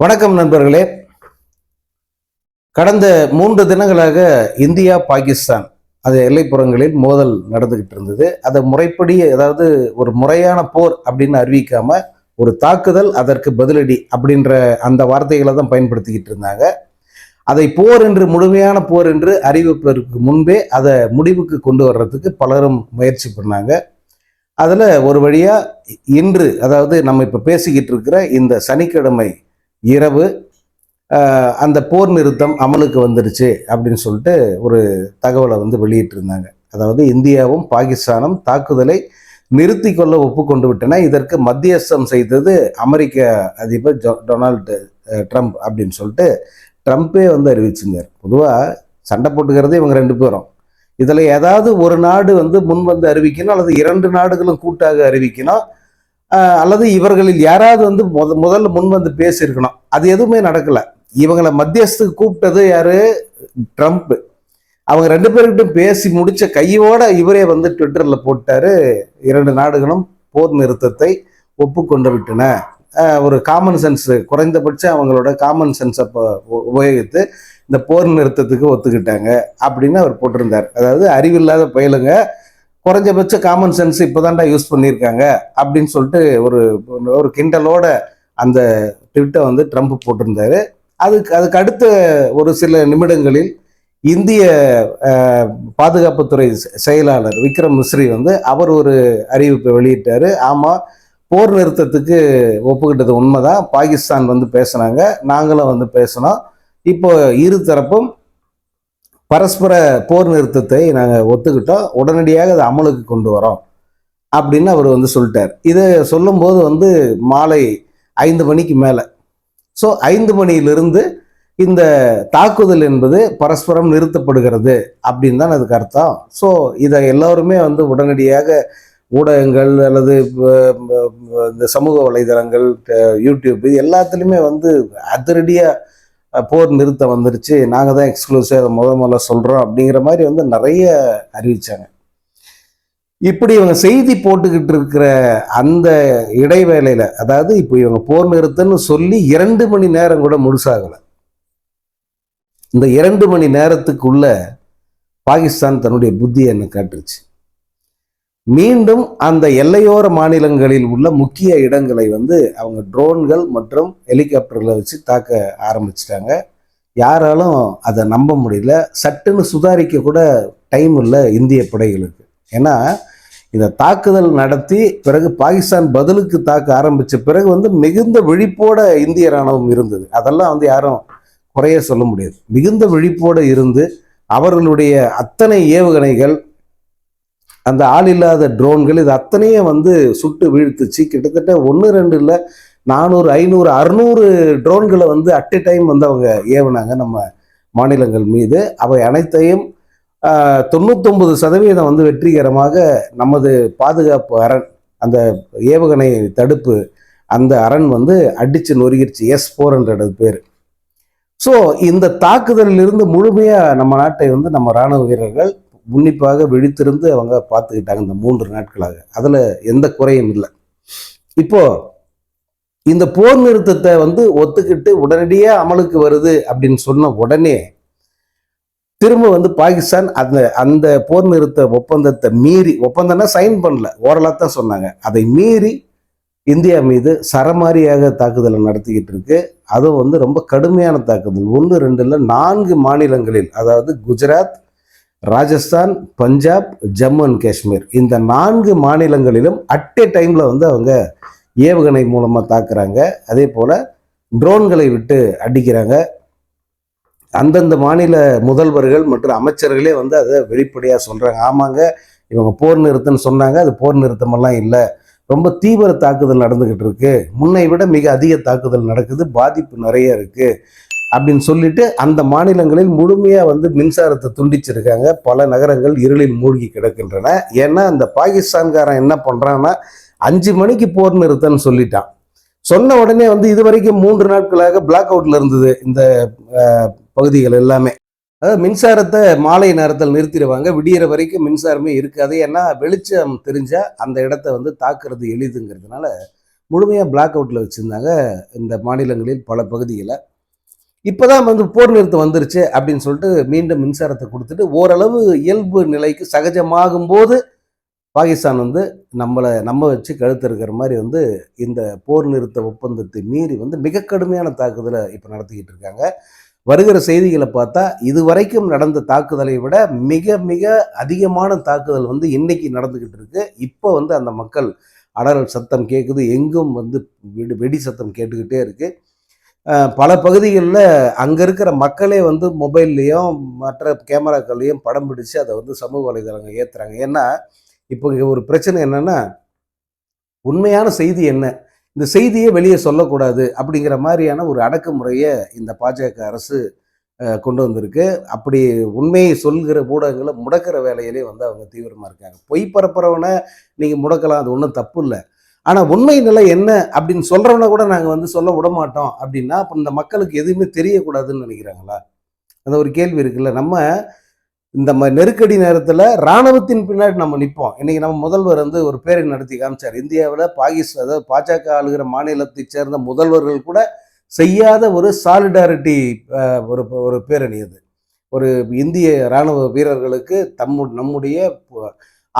வணக்கம் நண்பர்களே. கடந்த மூன்று தினங்களாக இந்தியா பாகிஸ்தான் அது எல்லைப்புறங்களில் மோதல் நடந்துகிட்டு இருந்தது. அதை முறைப்படி அதாவது ஒரு முறையான போர் அப்படின்னு அறிவிக்காம ஒரு தாக்குதல் அதற்கு பதிலடி அப்படின்ற அந்த வார்த்தைகளை தான் பயன்படுத்திக்கிட்டு இருந்தாங்க. அதை போர் என்று முழுமையான போர் என்று அறிவிப்பதற்கு முன்பே அதை முடிவுக்கு கொண்டு வர்றதுக்கு பலரும் முயற்சி பண்ணாங்க. அதில் ஒரு வழியாக இன்று அதாவது நம்ம இப்போ பேசிக்கிட்டு இருக்கிற இந்த சனிக்கிழமை இரவு அந்த போர் நிறுத்தம் அமலுக்கு வந்துடுச்சு அப்படின்னு சொல்லிட்டு ஒரு தகவலை வந்து வெளியிட்டிருந்தாங்க. அதாவது இந்தியாவும் பாகிஸ்தானும் தாக்குதலை நிறுத்தி கொள்ள ஒப்புக்கொண்டு விட்டன. இதற்கு மத்தியஸ்தம் செய்தது அமெரிக்க அதிபர் ஜொ- டொனால்டு ட்ரம்ப் அப்படின்னு சொல்லிட்டு ட்ரம்ப்பே வந்து அறிவிச்சிருந்தார். பொதுவாக சண்டை போட்டுக்கிறது இவங்க ரெண்டு பேரும். இதில் ஏதாவது ஒரு நாடு வந்து முன் வந்து அறிவிக்கணும் அல்லது இரண்டு நாடுகளும் கூட்டாக அறிவிக்கணும் அல்லது இவர்களில் யாராவது வந்து முத முதல்ல முன் வந்து பேசியிருக்கணும். அது எதுவுமே நடக்கலை. இவங்களை மத்தியஸ்துக்கு கூப்பிட்டது யாரு? ட்ரம்ப். அவங்க ரெண்டு பேர்கிட்டும் பேசி முடிச்ச கையோட இவரே வந்து ட்விட்டரில் போட்டாரு. இரண்டு நாடுகளும் போர் நிறுத்தத்தை ஒப்புக்கொண்டு விட்டன ஒரு காமன் சென்ஸ் குறைந்தபட்சம் அவங்களோட காமன் சென்ஸை உபயோகித்து இந்த போர் நிறுத்தத்துக்கு ஒத்துக்கிட்டாங்க. அப்படின்னு அவர் போட்டிருந்தார். அதாவது அறிவில்லாத பயலுங்க. குறைஞ்சபட்ச காமன் சென்ஸ் இப்போதான்டா யூஸ் பண்ணியிருக்காங்க அப்படின்னு சொல்லிட்டு ஒரு ஒரு கிண்டலோட அந்த ட்விட்டை வந்து ட்ரம்ப் போட்டிருந்தாரு. அதுக்கு அதுக்கு அடுத்த ஒரு சில நிமிடங்களில் இந்திய பாதுகாப்புத்துறை செ- செயலாளர் விக்ரம் மிஸ்ரி வந்து அவர் ஒரு அறிவிப்பை வெளியிட்டார். ஆமாம் போர் நிறுத்தத்துக்கு ஒப்புக்கிட்டது உண்மைதான். பாகிஸ்தான் வந்து பேசுனாங்க நாங்களும் வந்து பேசினோம். இப்போ இரு தரப்பும் பரஸ்பர போர் நிறுத்தத்தை நாங்கள் ஒத்துக்கிட்டோம். உடனடியாக அதை அமலுக்கு கொண்டு வரோம் அப்படின்னு அவர் வந்து சொல்லிட்டார். இதை சொல்லும்போது வந்து மாலை ஐந்து மணிக்கு மேலே. ஸோ ஐந்து மணியிலிருந்து இந்த தாக்குதல் என்பது பரஸ்பரம் நிறுத்தப்படுகிறது அப்படின்னு தான் அதுக்கு அர்த்தம். ஸோ இதை எல்லோருமே வந்து உடனடியாக ஊடகங்கள் அல்லது இந்த சமூக வலைதளங்கள் யூடியூப் இது எல்லாத்துலேயுமே வந்து அதிரடியாக போர் நிறுத்தம் வந்துருச்சு. நாங்கள் தான் எக்ஸ்க்ளூசிவ் அதை முத முதல்ல சொல்கிறோம் அப்படிங்கிற மாதிரி வந்து நிறைய அறிவித்தாங்க இப்படி இவங்க செய்தி போட்டுக்கிட்டு இருக்கிற அந்த இடைவேளையில் அதாவது இப்போ இவங்க போர் நிறுத்தம்னு சொல்லி இரண்டு மணி நேரம் கூட முழுசாகலை. இந்த இரண்டு மணி நேரத்துக்குள்ள பாகிஸ்தான் தன்னுடைய புத்தியை என்ன காட்டுருச்சு மீண்டும் அந்த எல்லையோர மாநிலங்களில் உள்ள முக்கிய இடங்களை வந்து அவங்க ட்ரோன்கள் மற்றும் ஹெலிகாப்டர்களை வச்சு தாக்க ஆரம்பிச்சிட்டாங்க. யாராலும் அதை நம்ப முடியல. சட்டுன்னு சுதாரிக்க கூட டைம் இல்லை இந்திய படைகளுக்கு. ஏன்னா இந்த தாக்குதல் நடத்தி பிறகு பாகிஸ்தான் பதிலுக்கு தாக்க ஆரம்பித்த பிறகு வந்து மிகுந்த விழிப்போட இந்திய இராணுவம் இருந்தது. அதெல்லாம் வந்து யாரும் குறைய சொல்ல முடியாது. மிகுந்த விழிப்போடு இருந்து அவர்களுடைய அத்தனை ஏவுகணைகள் அந்த ஆள் இல்லாத ட்ரோன்கள் இது அத்தனையும் வந்து சுட்டு வீழ்த்துச்சு. கிட்டத்தட்ட ஒன்று ரெண்டு இல்லை நானூறு ஐநூறு அறுநூறு ட்ரோன்களை வந்து அட் எ டைம் வந்து அவங்க ஏவுனாங்க நம்ம மாநிலங்கள் மீது. அவை அனைத்தையும் தொண்ணூத்தொம்பது சதவீதம் வந்து வெற்றிகரமாக நமது பாதுகாப்பு அரண் அந்த ஏவுகணை தடுப்பு அந்த அரண் வந்து அடிச்சு நொறுகிருச்சு. எஸ் ஃபோர் ஹண்ட்ரட் பேர். ஸோ இந்த தாக்குதலிலிருந்து முழுமையாக நம்ம நாட்டை வந்து நம்ம ராணுவ வீரர்கள் உன்னிப்பாக விழித்திருந்து அவங்க பார்த்துக்கிட்டாங்க இந்த மூன்று நாட்களாக. அதில் எந்த குறையும் இல்லை. இப்போ இந்த போர் நிறுத்தத்தை வந்து ஒத்துக்கிட்டு உடனடியாக அமலுக்கு வருது அப்படின்னு சொன்ன உடனே திரும்ப வந்து பாகிஸ்தான் அந்த அந்த போர் நிறுத்த ஒப்பந்தத்தை மீறி ஒப்பந்தம்னா சைன் பண்ணல ஓரலாக தான் சொன்னாங்க. அதை மீறி இந்தியா மீது சரமாரியாக தாக்குதலை நடத்திக்கிட்டு இருக்கு. அதுவும் வந்து ரொம்ப கடுமையான தாக்குதல். ஒன்று ரெண்டில் நான்கு மாநிலங்களில் அதாவது குஜராத் ராஜஸ்தான் பஞ்சாப் ஜம்மு அண்ட் காஷ்மீர். இந்த நான்கு மாநிலங்களிலும் அட் எ டைமில் வந்து அவங்க ஏவுகணை மூலமாக தாக்குறாங்க. அதே போல் ட்ரோன்களை விட்டு அடிக்கிறாங்க. அந்தந்த மாநில முதல்வர்கள் மற்றும் அமைச்சர்களே வந்து அதை வெளிப்படையாக சொல்கிறாங்க ஆமாங்க இவங்க போர் நிறுத்தம்னு சொன்னாங்க. அது போர் நிறுத்தமெல்லாம் இல்லை. ரொம்ப தீவிர தாக்குதல் நடந்துக்கிட்டு இருக்கு. முன்னை விட மிக அதிக தாக்குதல் நடக்குது. பாதிப்பு நிறைய இருக்குது அப்படின்னு சொல்லிட்டு அந்த மாநிலங்களில் முழுமையாக வந்து மின்சாரத்தை துண்டிச்சிருக்காங்க. பல நகரங்கள் இருளில் மூழ்கி கிடக்கின்றன. ஏன்னா அந்த பாகிஸ்தான்காரன் என்ன பண்ணுறான்னா அஞ்சு மணிக்கு போர் நிறுத்தன்னு சொல்லிட்டான். சொன்ன உடனே வந்து இது வரைக்கும் மூன்று நாட்களாக பிளாக் அவுட்ல இருந்தது இந்த பகுதிகள் எல்லாமே. அதாவது மின்சாரத்தை மாலை நேரத்தில் நிறுத்திடுவாங்க. விடியிற வரைக்கும் மின்சாரமே இருக்காது. ஏன்னா வெளிச்சம் தெரிஞ்சா அந்த இடத்த வந்து தாக்குறது எளிதுங்கிறதுனால முழுமையாக பிளாக் அவுட்டில் வச்சுருந்தாங்க இந்த மாநிலங்களில் பல பகுதிகளை. இப்போதான் வந்து போர் நிறுத்தம் வந்துருச்சு அப்படின்னு சொல்லிட்டு மீண்டும் மின்சாரத்தை கொடுத்துட்டு ஓரளவு இயல்பு நிலைக்கு சகஜமாகும் போது பாகிஸ்தான் வந்து நம்மளை நம்ம வச்சு கழுத்திருக்கிற மாதிரி வந்து இந்த போர் நிறுத்த ஒப்பந்தத்தை மீறி வந்து மிக கடுமையான தாக்குதலை இப்போ நடத்திக்கிட்டு இருக்காங்க. வருகிற செய்திகளை பார்த்தா இதுவரைக்கும் நடந்த தாக்குதலை விட மிக மிக அதிகமான தாக்குதல் வந்து இன்னைக்கு நடந்துக்கிட்டு இருக்கு. இப்போ வந்து அந்த மக்கள் அலறல் சத்தம் கேட்குது எங்கும் வந்து வெடி வெடி சத்தம் கேட்டுக்கிட்டே இருக்குது பல பகுதிகளில் அங்கே இருக்கிற மக்களே வந்து மொபைல்லையும் மற்ற கேமராக்கள்லையும் படம் பிடிச்சு அதை வந்து சமூக வலைதளங்கள் ஏற்றுறாங்க ஏன்னா இப்போ இங்கே ஒரு பிரச்சனை என்னென்னா உண்மையான செய்தி என்ன? இந்த செய்தியை வெளியே சொல்லக்கூடாது அப்படிங்கிற மாதிரியான ஒரு அடக்குமுறையை இந்த பாஜக அரசு கொண்டு வந்திருக்கு. அப்படி உண்மையை சொல்கிற ஊடகங்களை முடக்கிற வேலையிலே வந்து அவங்க தீவிரமாக இருக்காங்க. பொய் பரப்புறவனை நீங்கள் முடக்கலாம் அது ஒன்றும் தப்பு இல்லை. ஆனால் உண்மை நிலை என்ன அப்படின்னு சொல்கிறவனை கூட நாங்கள் வந்து சொல்ல விட மாட்டோம் அப்படின்னா அப்போ இந்த மக்களுக்கு எதுவுமே தெரியக்கூடாதுன்னு நினைக்கிறாங்களா? அந்த ஒரு கேள்வி இருக்குல்ல. நம்ம இந்த ம நெருக்கடி நேரத்தில் இராணுவத்தின் பின்னாடி நம்ம நிற்போம் இன்றைக்கி நம்ம முதல்வர் வந்து ஒரு பேரை நடத்தி காமிச்சார். இந்தியாவில் பாகிஸ்தான் அதாவது பாஜக ஆளுகிற மாநிலத்தைச் சேர்ந்த முதல்வர்கள் கூட செய்யாத ஒரு சாலிடாரிட்டி ஒரு ஒரு பேரணி அது. ஒரு இந்திய இராணுவ வீரர்களுக்கு தம்மு நம்முடைய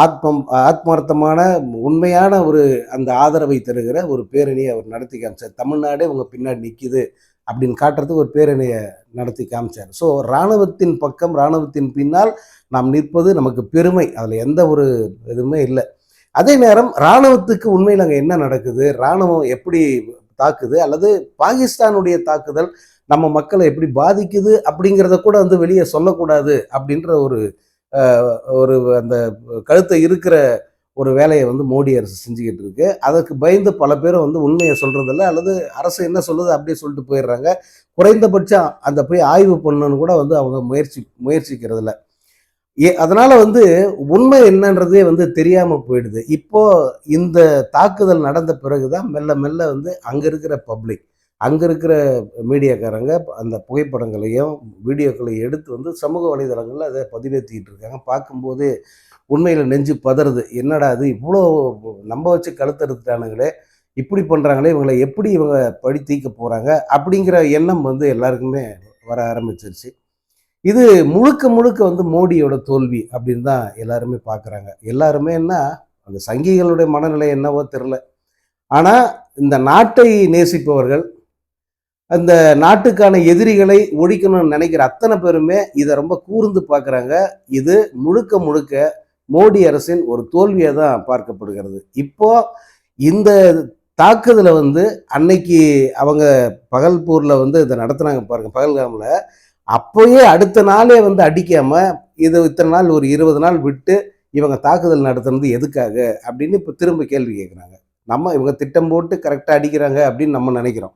ஆத்மம் ஆத்மார்த்தமான உண்மையான ஒரு அந்த ஆதரவை தருகிற ஒரு பேரணியை அவர் நடத்தி காமிச்சார். தமிழ்நாடே உங்கள் பின்னாடி நிற்கிது அப்படின்னு காட்டுறதுக்கு ஒரு பேரணியை நடத்தி காமிச்சார். ஸோ இராணுவத்தின் பக்கம் இராணுவத்தின் பின்னால் நாம் நிற்பது நமக்கு பெருமை. அதில் எந்த ஒரு இதுவுமே இல்லை. அதே நேரம் இராணுவத்துக்கு உண்மையில் அங்கே என்ன நடக்குது? இராணுவம் எப்படி தாக்குது? அல்லது பாகிஸ்தானுடைய தாக்குதல் நம்ம மக்களை எப்படி பாதிக்குது? அப்படிங்கிறத கூட வந்து வெளியே சொல்லக்கூடாது அப்படின்ற ஒரு ஒரு அந்த கழுத்தை இருக்கிற ஒரு வேலையை வந்து மோடி அரசு செஞ்சுக்கிட்டு இருக்கு. அதற்கு பயந்து பல பேரும் வந்து உண்மையை சொல்றதில்ல அல்லது அரசு என்ன சொல்லுது அப்படியே சொல்லிட்டு போயிடுறாங்க. குறைந்தபட்சம் அந்த போய் ஆய்வு பண்ணணும்னு கூட வந்து அவங்க முயற்சி முயற்சிக்கிறதில்ல. ஏ அதனால வந்து உண்மை என்னன்றதே வந்து தெரியாம போயிடுது. இப்போ இந்த தாக்குதல் நடந்த பிறகுதான் மெல்ல மெல்ல வந்து அங்க இருக்கிற பப்ளிக் அங்கே இருக்கிற மீடியாக்காரங்க அந்த புகைப்படங்களையும் வீடியோக்களையும் எடுத்து வந்து சமூக வலைதளங்களில் அதை பதிவேற்றிக்கிட்டு இருக்காங்க. பார்க்கும்போது உண்மையில் நெஞ்சு பதறுது. என்னடா அது இவ்வளோ நம்ப வச்சு கழுத்தறுத்துட்டானுங்களே இப்படி பண்ணுறாங்களே இவங்களை எப்படி இவங்க படி தீர்க்க போகிறாங்க அப்படிங்கிற எண்ணம் வந்து எல்லாருக்குமே வர ஆரம்பிச்சிருச்சு. இது முழுக்க முழுக்க வந்து மோடியோட தோல்வி அப்படின்னு தான் எல்லாருமே பார்க்குறாங்க. எல்லாருமே என்ன அந்த சங்கிகளுடைய மனநிலை என்னவோ தெரில ஆனால் இந்த நாட்டை நேசிப்பவர்கள் அந்த நாட்டுக்கான எதிரிகளை ஒழிக்கணும்னு நினைக்கிற அத்தனை பேருமே இதை ரொம்ப கூர்ந்து பார்க்குறாங்க. இது முழுக்க முழுக்க மோடி அரசின் ஒரு தோல்வியாக தான் பார்க்கப்படுகிறது. இப்போ இந்த தாக்குதலை வந்து அன்னைக்கு அவங்க பகல்பூரில் வந்து இதை நடத்துனாங்க பாருங்க பகல்காமில். அப்போயே அடுத்த நாளே வந்து அடிக்காமல் இது இத்தனை நாள் ஒரு இருபது நாள் விட்டு இவங்க தாக்குதல் நடத்துனது எதுக்காக அப்படின்னு இப்போ திரும்ப கேள்வி கேட்குறாங்க நம்ம இவங்க திட்டம் போட்டு கரெக்டாக அடிக்கிறாங்க அப்படின்னு நம்ம நினைக்கிறோம்.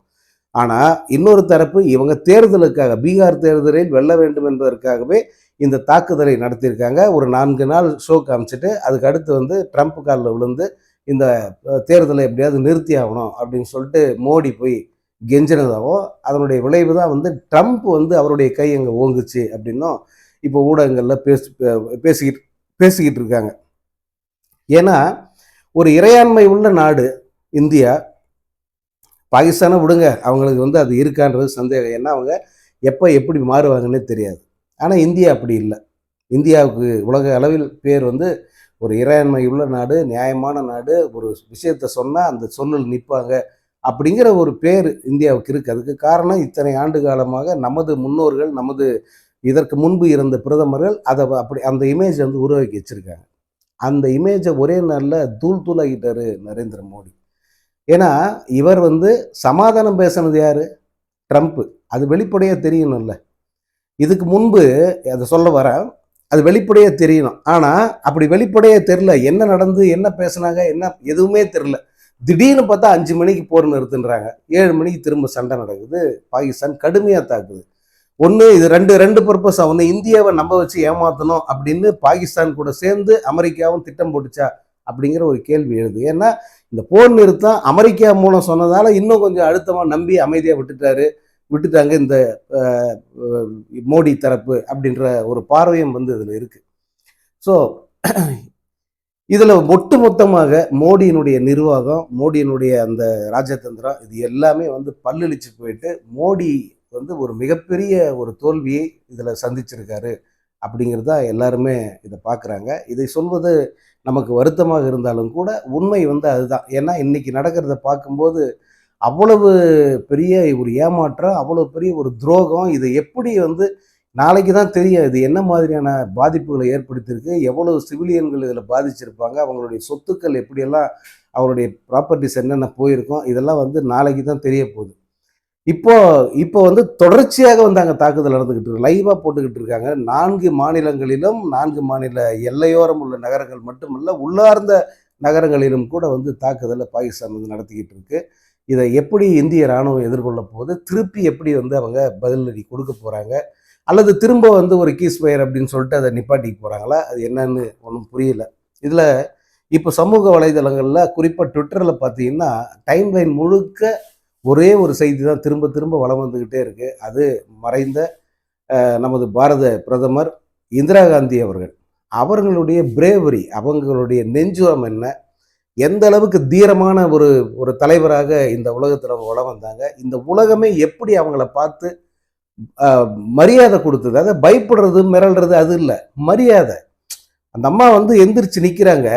ஆனால் இன்னொரு தரப்பு இவங்க தேர்தலுக்காக பீகார் தேர்தலில் வெல்ல வேண்டும் என்பதற்காகவே இந்த தாக்குதலை நடத்தியிருக்காங்க. ஒரு நான்கு நாள் ஷோ காமிச்சிட்டு அதுக்கு அடுத்து வந்து ட்ரம்ப் காலில் விழுந்து இந்த தேர்தலை எப்படியாவது நிறுத்தி ஆகணும் அப்படின்னு சொல்லிட்டு மோடி போய் கெஞ்சினதாகவும் அதனுடைய விளைவு தான் வந்து ட்ரம்ப் வந்து அவருடைய கை அங்கே ஓங்குச்சு அப்படின்னும் இப்போ ஊடகங்களில் பேசி பேசிக்கிட்டு பேசிக்கிட்டு இருக்காங்க. ஏன்னா ஒரு இறையாண்மை உள்ள நாடு இந்தியா பாகிஸ்தானை விடுங்க அவங்களுக்கு வந்து அது இருக்கான்றது சந்தேகம். ஏன்னா அவங்க எப்போ எப்படி மாறுவாங்கன்னே தெரியாது. ஆனால் இந்தியா அப்படி இல்லை. இந்தியாவுக்கு உலக அளவில் பேர் வந்து ஒரு இறையாண்மை உள்ள நாடு நியாயமான நாடு ஒரு விஷயத்த சொன்னால் அந்த சொல்லில் நிற்பாங்க அப்படிங்கிற ஒரு பேர் இந்தியாவுக்கு இருக்குது அதுக்கு காரணம் இத்தனை ஆண்டு காலமாக நமது முன்னோர்கள் நமது இதற்கு முன்பு இருந்த பிரதமர்கள் அதை அப்படி அந்த இமேஜை வந்து உருவாக்கி வச்சிருக்காங்க. அந்த இமேஜை ஒரே நாளில் தூள் தூளாகிட்டாரு நரேந்திர மோடி. ஏன்னா இவர் வந்து சமாதானம் பேசினது யார்? ட்ரம்ப்பு அது வெளிப்படையாக தெரியணும்ல. இதுக்கு முன்பு அதை சொல்ல வர அது வெளிப்படையாக தெரியணும். ஆனால் அப்படி வெளிப்படையாக தெரில என்ன நடந்து என்ன பேசுனாங்க என்ன எதுவுமே தெரில திடீர்னு பார்த்தா அஞ்சு மணிக்கு போர் நிறுத்துன்றாங்க. ஏழு மணிக்கு திரும்ப சண்டை நடக்குது. பாகிஸ்தான் கடுமையாக தாக்குது. ஒன்று இது ரெண்டு ரெண்டு பர்பஸ் ஒன்று இந்தியாவை நம்ப வச்சு ஏமாற்றணும் அப்படின்னு பாகிஸ்தான் கூட சேர்ந்து அமெரிக்காவும் திட்டம் போட்டுச்சா? அப்படிங்கிற ஒரு கேள்வி எழுது. ஏன்னா இந்த போர் நிறுத்தம் அமெரிக்கா மூலம் சொன்னதால இன்னும் கொஞ்சம் அழுத்தமாக நம்பி அமைதியாக விட்டுட்டாரு. விட்டுட்டாங்க இந்த மோடி தரப்பு அப்படின்ற ஒரு பார்வையும் வந்து இதில் இருக்குது ஸோ இதுல ஒட்டுமொத்தமாக மோடியினுடைய நிர்வாகம் மோடியினுடைய அந்த ராஜதந்திரம் இது எல்லாமே வந்து பல்லளிச்சு போயிட்டு மோடி வந்து ஒரு மிகப்பெரிய ஒரு தோல்வியை இதில் சந்திச்சிருக்காரு. அப்படிங்கிறதா எல்லாருமே இதை பார்க்குறாங்க. இதை சொல்வது நமக்கு வருத்தமாக இருந்தாலும் கூட உண்மை வந்து அதுதான். ஏன்னா இன்றைக்கி நடக்கிறத பார்க்கும்போது அவ்வளவு பெரிய ஒரு ஏமாற்றம் அவ்வளவு பெரிய ஒரு துரோகம் இதை எப்படி வந்து நாளைக்கு தான் தெரியும் இது என்ன மாதிரியான பாதிப்புகளை ஏற்படுத்தியிருக்கு எவ்வளவு சிவிலியன்கள் இதில் பாதிச்சிருப்பாங்க அவங்களுடைய சொத்துக்கள் எப்படியெல்லாம் அவருடைய ப்ராப்பர்ட்டிஸ் என்னென்ன போயிருக்கும் இதெல்லாம் வந்து நாளைக்கு தான் தெரிய போகுது. இப்போ இப்போ வந்து தொடர்ச்சியாக வந்து அங்கே தாக்குதல் நடந்துக்கிட்டு இருக்கு. லைவாக போட்டுக்கிட்டு இருக்காங்க. நான்கு மாநிலங்களிலும் நான்கு மாநில எல்லையோரம் உள்ள நகரங்கள் மட்டுமல்ல உள்ளார்ந்த நகரங்களிலும் கூட வந்து தாக்குதலை பாகிஸ்தான் வந்து நடத்திக்கிட்டு இருக்கு. இதை எப்படி இந்திய ராணுவம் எதிர்கொள்ள போகுது? திருப்பி எப்படி வந்து அவங்க பதிலடி கொடுக்க போகிறாங்க அல்லது திரும்ப வந்து ஒரு கீஸ் ஃபயர் அப்படின்னு சொல்லிட்டு அதை நிப்பாட்டிக்கு போகிறாங்களா அது என்னன்னு ஒன்றும் புரியல. இதில் இப்போ சமூக வலைதளங்களில் குறிப்பாக ட்விட்டரில் பார்த்தீங்கன்னா டைம் லைன் முழுக்க ஒரே ஒரு செய்தி தான் திரும்ப திரும்ப வளம் வந்துக்கிட்டே இருக்குது அது மறைந்த நமது பாரத பிரதமர் இந்திரா காந்தி அவர்கள். அவர்களுடைய பிரேவரி அவங்களுடைய நெஞ்சுரம் என்ன? எந்த அளவுக்கு தீரமான ஒரு ஒரு தலைவராக இந்த உலகத்தில் வளம் வந்தாங்க? இந்த உலகமே எப்படி அவங்கள பார்த்து மரியாதை கொடுத்தது? அதை பயப்படுறது மிரள்றது அது இல்லை. மரியாதை. அந்த அம்மா வந்து எந்திரிச்சு நிற்கிறாங்க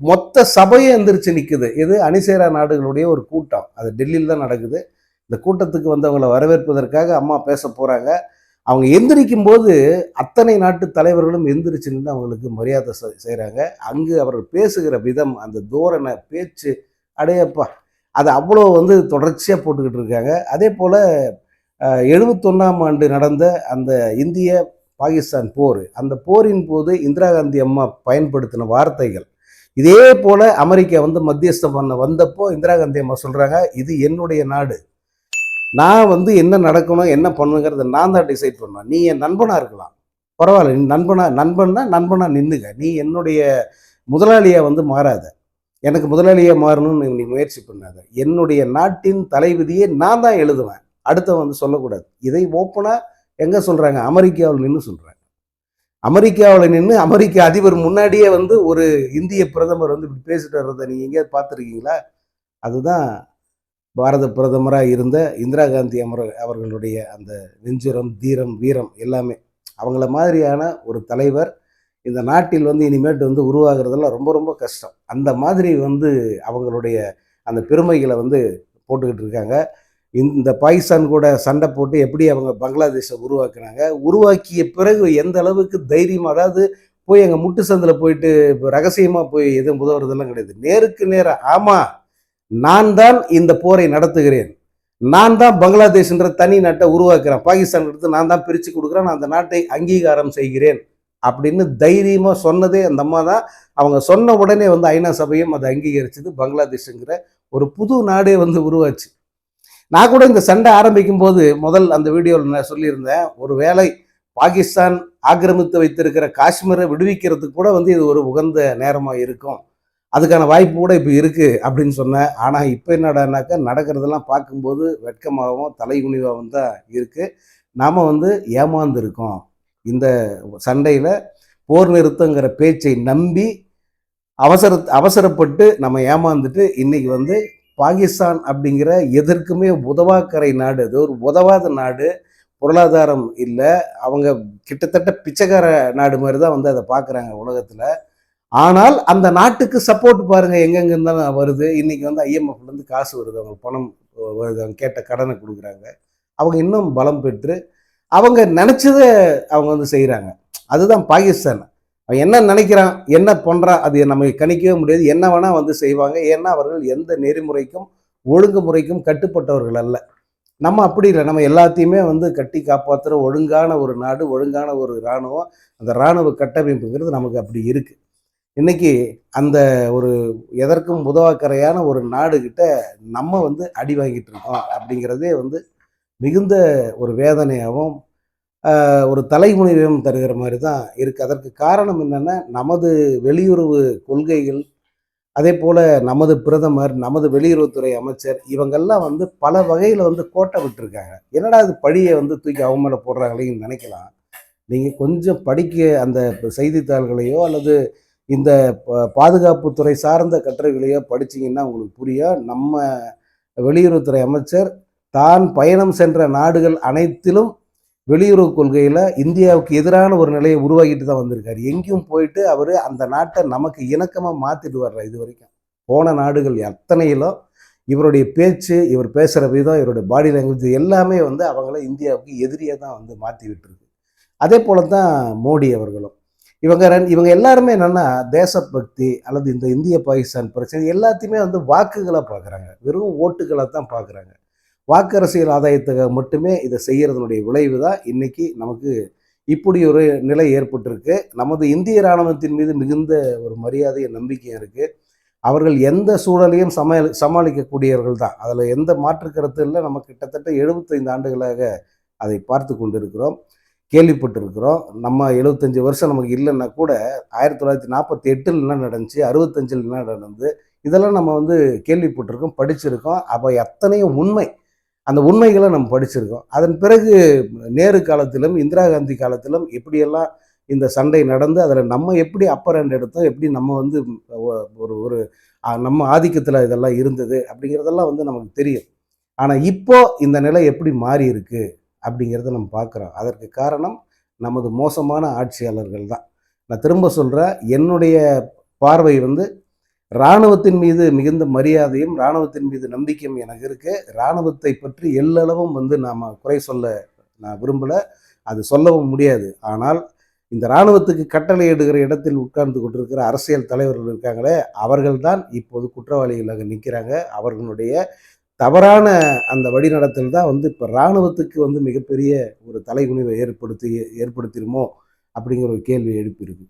மொத்த சபையை எந்திரிச்சு நிற்குது இது அணிசேரா நாடுகளுடைய ஒரு கூட்டம். அது டெல்லியில் தான் நடக்குது. இந்த கூட்டத்துக்கு வந்தவங்களை வரவேற்பதற்காக அம்மா பேச போகிறாங்க அவங்க எந்திரிக்கும் போது அத்தனை நாட்டு தலைவர்களும் எந்திரிச்சு நின்று அவங்களுக்கு மரியாதை செய்கிறாங்க அங்கு அவர்கள் பேசுகிற விதம் அந்த தோரணை பேச்சு அடையப்பா அது அவ்வளோ வந்து தொடர்ச்சியாக போட்டுக்கிட்டு இருக்காங்க. அதே போல் எழுபத்தொன்னாம் ஆண்டு நடந்த அந்த இந்திய பாகிஸ்தான் போர் அந்த போரின் போது இந்திரா காந்தி அம்மா பயன்படுத்தின வார்த்தைகள் இதே போல அமெரிக்கா வந்து மத்தியஸ்தம் பண்ண வந்தப்போ இந்திரா காந்தி அம்மா சொல்றாங்க இது என்னுடைய நாடு. நான் வந்து என்ன நடக்கணும் என்ன பண்ணுங்கிறத நான் தான் டிசைட் பண்ணேன் நீ என் நண்பனாக இருக்கலாம். பரவாயில்ல நீ நண்பனா நண்பன்னா நண்பனாக நின்றுங்க நீ என்னுடைய முதலாளியாக வந்து மாறாத. எனக்கு முதலாளியாக மாறணும்னு நீ முயற்சி பண்ணாத. என்னுடைய நாட்டின் தலைவிதியை நான் தான் எழுதுவேன். அடுத்த வந்து சொல்லக்கூடாது. இதை ஓப்பனாக எங்கே சொல்கிறாங்க அமெரிக்காவில் நின்று சொல்கிறேன் அமெரிக்காவில் நின்று அமெரிக்க அதிபர் முன்னாடியே வந்து ஒரு இந்திய பிரதமர் வந்து இப்படி பேசிட்டு வர்றதை நீங்கள் எங்கேயாவது பார்த்துருக்கீங்களா? அதுதான் பாரத பிரதமராக இருந்த இந்திரா காந்தி அமர அவர்களுடைய அந்த நெஞ்சுரம் தீரம் வீரம் எல்லாமே. அவங்கள மாதிரியான ஒரு தலைவர் இந்த நாட்டில் வந்து இனிமேட்டு வந்து உருவாகிறதெல்லாம் ரொம்ப ரொம்ப கஷ்டம். அந்த மாதிரி வந்து அவங்களுடைய அந்த பெருமைகளை வந்து போட்டுக்கிட்டு இருக்காங்க. இந்த பாகிஸ்தான் கூட சண்டை போட்டு எப்படி அவங்க பங்களாதேஷை உருவாக்குனாங்க உருவாக்கிய பிறகு எந்த அளவுக்கு தைரியம் அதாவது போய் எங்கள் முட்டு சந்தில் போயிட்டு ரகசியமாக போய் எதுவும் உதவுறதெல்லாம் கிடையாது. நேருக்கு நேராக ஆமாம் நான் தான் இந்த போரை நடத்துகிறேன். நான் தான் பங்களாதேஷ்ன்ற தனி நாட்டை உருவாக்குறேன். பாகிஸ்தான் எடுத்து நான் தான் பிரித்து கொடுக்குறேன். நான் அந்த நாட்டை அங்கீகாரம் செய்கிறேன். அப்படின்னு தைரியமாக சொன்னதே அந்த அம்மா தான். அவங்க சொன்ன உடனே வந்து ஐநா சபையும் அதை அங்கீகரிச்சது பங்களாதேஷுங்கிற ஒரு புது நாடே வந்து உருவாச்சு. நான் கூட இந்த சண்டை ஆரம்பிக்கும் போது முதல் அந்த வீடியோவில் நான் சொல்லியிருந்தேன் ஒரு வேளை பாகிஸ்தான் ஆக்கிரமித்து வைத்திருக்கிற காஷ்மீரை விடுவிக்கிறதுக்கு கூட வந்து இது ஒரு உகந்த நேரமாக இருக்கும். அதுக்கான வாய்ப்பு கூட இப்போ இருக்குது அப்படின்னு சொன்னேன். ஆனால் இப்போ என்னடானாக்கா நடக்கிறதெல்லாம் பார்க்கும்போது வெட்கமாகவும் தலைகுனிவாகவும் தான் இருக்குது நாம் வந்து ஏமாந்துருக்கோம். இந்த சண்டையில் போர் நிறுத்தங்கிற பேச்சை நம்பி அவசர அவசரப்பட்டு நம்ம ஏமாந்துட்டு இன்றைக்கி வந்து பாகிஸ்தான் அப்படிங்கிற எதற்குமே உதவாக்கரை நாடு அது ஒரு உதவாத நாடு பொருளாதாரம் இல்லை. அவங்க கிட்டத்தட்ட பிச்சைக்கார நாடு மாதிரி தான் வந்து அதை பார்க்குறாங்க உலகத்தில். ஆனால் அந்த நாட்டுக்கு சப்போர்ட் பாருங்கள் எங்கெங்க இருந்தாலும் வருது. இன்றைக்கி வந்து ஐஎம்எஃப்லேருந்து காசு வருது. அவங்க பணம் வருது அவங்க கேட்ட கடனை கொடுக்குறாங்க. அவங்க இன்னும் பலம் பெற்று அவங்க நினச்சதை அவங்க வந்து செய்கிறாங்க அதுதான் பாகிஸ்தான். அவன் என்ன நினைக்கிறான் என்ன பண்ணுறான் அது நம்ம கணிக்கவே முடியாது. என்ன வேணால் வந்து செய்வாங்க. ஏன்னா அவர்கள் எந்த நெறிமுறைக்கும் ஒழுங்குமுறைக்கும் கட்டுப்பட்டவர்கள் அல்ல. நம்ம அப்படி இல்லை. நம்ம எல்லாத்தையுமே வந்து கட்டி காப்பாற்றுற ஒழுங்கான ஒரு நாடு ஒழுங்கான ஒரு இராணுவம் அந்த இராணுவ கட்டமைப்புங்கிறது நமக்கு அப்படி இருக்குது இன்னைக்கு அந்த ஒரு எதற்கும் உதவாக்கரையான ஒரு நாடுகிட்ட நம்ம வந்து அடி வாங்கிட்டு இருக்கோம் அப்படிங்கிறதே வந்து மிகுந்த ஒரு வேதனையாகவும் ஒரு தலைமுனிவையும் தருகிற மாதிரி தான் இருக்கு. அதற்கு காரணம் என்னென்னா நமது வெளியுறவு கொள்கைகள் அதே போல் நமது பிரதமர் நமது வெளியுறவுத்துறை அமைச்சர் இவங்கெல்லாம் வந்து பல வகையில் வந்து கோட்டை விட்டுருக்காங்க. என்னடா இது பழியை வந்து தூக்கி அவங்க மேலே போடுறாங்களேன்னு நினைக்கலாம். நீங்கள் கொஞ்சம் படிக்க அந்த செய்தித்தாள்களையோ அல்லது இந்த பாதுகாப்புத்துறை சார்ந்த கட்டுரைகளையோ படிச்சீங்கன்னா உங்களுக்கு புரியும். நம்ம வெளியுறவுத்துறை அமைச்சர் தான் பயணம் சென்ற நாடுகள் அனைத்திலும் வெளியுறவு கொள்கையில் இந்தியாவுக்கு எதிரான ஒரு நிலையை உருவாக்கிட்டு தான் வந்திருக்காரு. எங்கேயும் போயிட்டு அவர் அந்த நாட்டை நமக்கு இணக்கமாக மாற்றிட்டு வர்றார் இது வரைக்கும். போன நாடுகள் அத்தனையிலும் இவருடைய பேச்சு இவர் பேசுகிற விதம் இவருடைய பாடி லாங்குவேஜ் எல்லாமே வந்து அவங்கள இந்தியாவுக்கு எதிரியாக தான் வந்து மாற்றி விட்டுருக்கு அதே போல தான் மோடி அவர்களும். இவங்க ரெண்டு இவங்க எல்லாருமே என்னன்னா தேசபக்தி அல்லது இந்த இந்திய பாகிஸ்தான் பிரச்சனை எல்லாத்தையுமே வந்து வாக்குகளை பார்க்குறாங்க வெறும் ஓட்டுகளை தான் பார்க்குறாங்க வாக்கு அரசியல் ஆதாயத்துக்காக மட்டுமே இதை செய்கிறதுனுடைய விளைவு தான் இன்றைக்கி நமக்கு இப்படி ஒரு நிலை ஏற்பட்டிருக்கு. நமது இந்திய இராணுவத்தின் மீது மிகுந்த ஒரு மரியாதையும் நம்பிக்கையும் இருக்குது அவர்கள் எந்த சூழலையும் சமாளி சமாளிக்கக்கூடியவர்கள் தான் அதில் எந்த மாற்று கருத்து இல்லை நம்ம கிட்டத்தட்ட எழுபத்தைந்து ஆண்டுகளாக அதை பார்த்து கொண்டிருக்கிறோம். கேள்விப்பட்டிருக்கிறோம். நம்ம எழுபத்தஞ்சு வருஷம் நமக்கு இல்லைன்னா கூட ஆயிரத்தி தொள்ளாயிரத்தி நாற்பத்தி எட்டில் என்ன நடந்துச்சு அறுபத்தஞ்சில் என்ன நடந்து இதெல்லாம் நம்ம வந்து கேள்விப்பட்டிருக்கோம் படிச்சிருக்கோம். அப்போ எத்தனையும் உண்மை அந்த உண்மைகளை நம்ம படிச்சிருக்கோம். அதன் பிறகு நேரு காலத்திலும் இந்திரா காந்தி காலத்திலும் எப்படியெல்லாம் இந்த சண்டை நடந்து அதில் நம்ம எப்படி அப்பர் ஹேண்ட் எடுத்தோம் எப்படி நம்ம வந்து ஒரு ஒரு நம்ம ஆதிக்கத்தில் இதெல்லாம் இருந்தது அப்படிங்கிறதெல்லாம் வந்து நமக்கு தெரியும். ஆனால் இப்போ இந்த நிலை எப்படி மாறி இருக்கு அப்படிங்கிறத நம்ம பார்க்குறோம். அதற்கு காரணம் நமது மோசமான ஆட்சியாளர்கள் தான். நான் திரும்ப சொல்கிறேன் என்னுடைய பார்வை வந்து இராணுவத்தின் மீது மிகுந்த மரியாதையும் இராணுவத்தின் மீது நம்பிக்கையும் எனக்கு இருக்குது இராணுவத்தை பற்றி எல்லளவும் வந்து நாம் குறை சொல்ல நான் விரும்பலை. அது சொல்லவும் முடியாது. ஆனால் இந்த இராணுவத்துக்கு கட்டளை எடுக்கிற இடத்தில் உட்கார்ந்து கொண்டிருக்கிற அரசியல் தலைவர்கள் இருக்காங்களே அவர்கள்தான் இப்போது குற்றவாளிகளாக நிற்கிறாங்க அவர்களுடைய தவறான அந்த வழிநடத்தல் தான் வந்து இப்போ இராணுவத்துக்கு வந்து மிகப்பெரிய ஒரு தலைகுனிவை ஏற்படுத்தி ஏற்படுத்திருமோ அப்படிங்கிற ஒரு கேள்வி எழுப்பியிருக்கு.